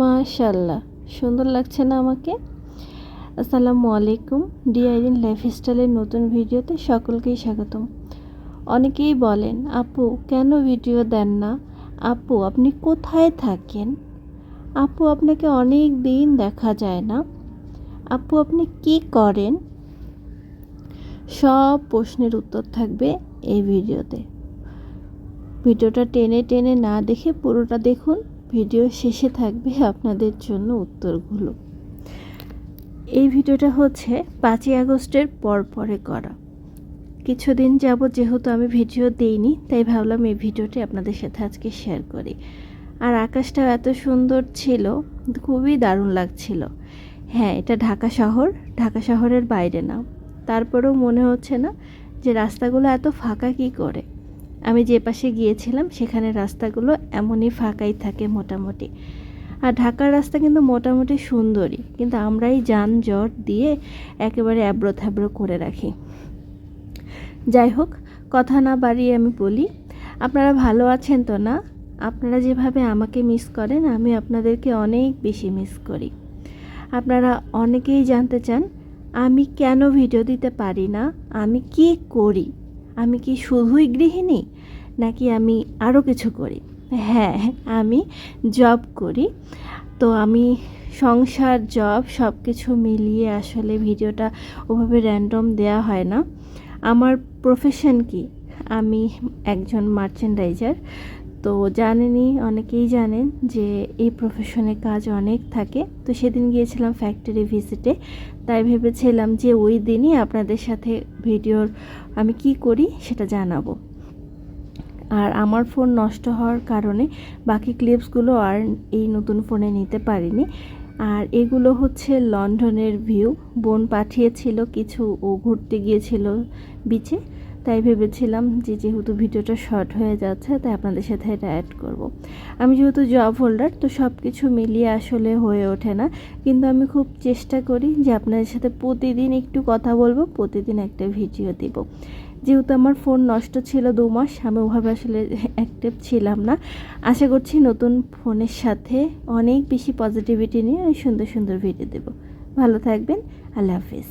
মাশাল্লাহ, সুন্দর লাগছে না আমাকে? আসসালামু আলাইকুম, ডিআইরিন লাইফস্টাইলের নতুন ভিডিওতে সকলকেই স্বাগতম। অনেকেই বলেন, আপু, কেন ভিডিও দেন না? আপু, আপনি কোথায় থাকেন? আপু, আপনাকে অনেক দিন দেখা যায় না। আপু, আপনি কি করেন? সব প্রশ্নের উত্তর থাকবে এই ভিডিওতে। ভিডিওটা টেনে টেনে না দেখে পুরোটা দেখুন। ভিডিও শেষে থাকবে আপনাদের জন্য উত্তরগুলো। এই ভিডিওটা হচ্ছে পাঁচই আগস্টের পর পরে করা। কিছুদিন যাব যেহেতু আমি ভিডিও দিইনি, তাই ভাবলাম এই ভিডিওটি আপনাদের সাথে আজকে শেয়ার করি। আর আকাশটাও এত সুন্দর ছিল, খুবই দারুণ লাগছিল। হ্যাঁ এটা ঢাকা শহর, ঢাকা শহরের বাইরে না। তারপরেও মনে হচ্ছে না যে রাস্তাগুলো এত ফাঁকা কি করে। আমি যে পাশে গিয়েছিলাম, সেখানে রাস্তাগুলো এমনই ফাঁকাই থাকে মোটামুটি। আর ঢাকার রাস্তা কিন্তু মোটামুটি সুন্দরই, কিন্তু আমরাই যানজট দিয়ে একেবারে অ্যাব্রো থ্যাব্রো করে রাখি। যাই হোক, কথা না বাড়িয়ে আমি বলি, আপনারা ভালো আছেন তো না? আপনারা যেভাবে আমাকে মিস করেন, আমি আপনাদেরকে অনেক বেশি মিস করি। আপনারা অনেকেই জানতে চান, আমি কেন ভিডিও দিতে পারি না? আমি কি করি? আমি কি শুধুই গৃহিণী? নাকি আমি আরও কিছু করি? হ্যাঁ আমি জব করি। তো আমি সংসার জব সব কিছু মিলিয়ে আসলে ভিডিওটা ওভাবে র্যান্ডম দেয়া হয় না। আমার প্রফেশন কি? আমি একজন মার্চেন্ডাইজার তো জানেনই, অনেকেই জানেন যে এই প্রফেশনে কাজ অনেক থাকে। তো সেদিন গিয়েছিলাম ফ্যাক্টরি ভিজিটে তাই ভেবেছিলাম যে ওই দিনই আপনাদের সাথে ভিডিওর আমি কি করি সেটা জানাব। আর আমার ফোন নষ্ট হওয়ার কারণে বাকি ক্লিপসগুলো আর এই নতুন ফোনে নিতে পারিনি। আর এগুলো হচ্ছে লন্ডনের ভিউ বোন পাঠিয়েছিল কিছু ও ঘুরতে গিয়েছিল বিচে তাই ভেবেছিলাম যে যেহেতু ভিডিওটা শর্ট হয়ে যাচ্ছে, তাই আপনাদের সাথে এটা অ্যাড করব। আমি যেহেতু জব হোল্ডার তো সব কিছু মিলিয়ে আসলে হয়ে ওঠে না। কিন্তু আমি খুব চেষ্টা করি যে আপনাদের সাথে প্রতিদিন একটু কথা বলব, প্রতিদিন একটা ভিডিও দিব। যেহেতু আমার ফোন নষ্ট ছিল দু মাস, আমি ওভাবে আসলে অ্যাক্টিভ ছিলাম না। আশা করছি নতুন ফোনের সাথে অনেক বেশি পজিটিভিটি নিয়ে সুন্দর সুন্দর ভিডিও দেব। ভালো থাকবেন, আল্লাহ হাফিজ।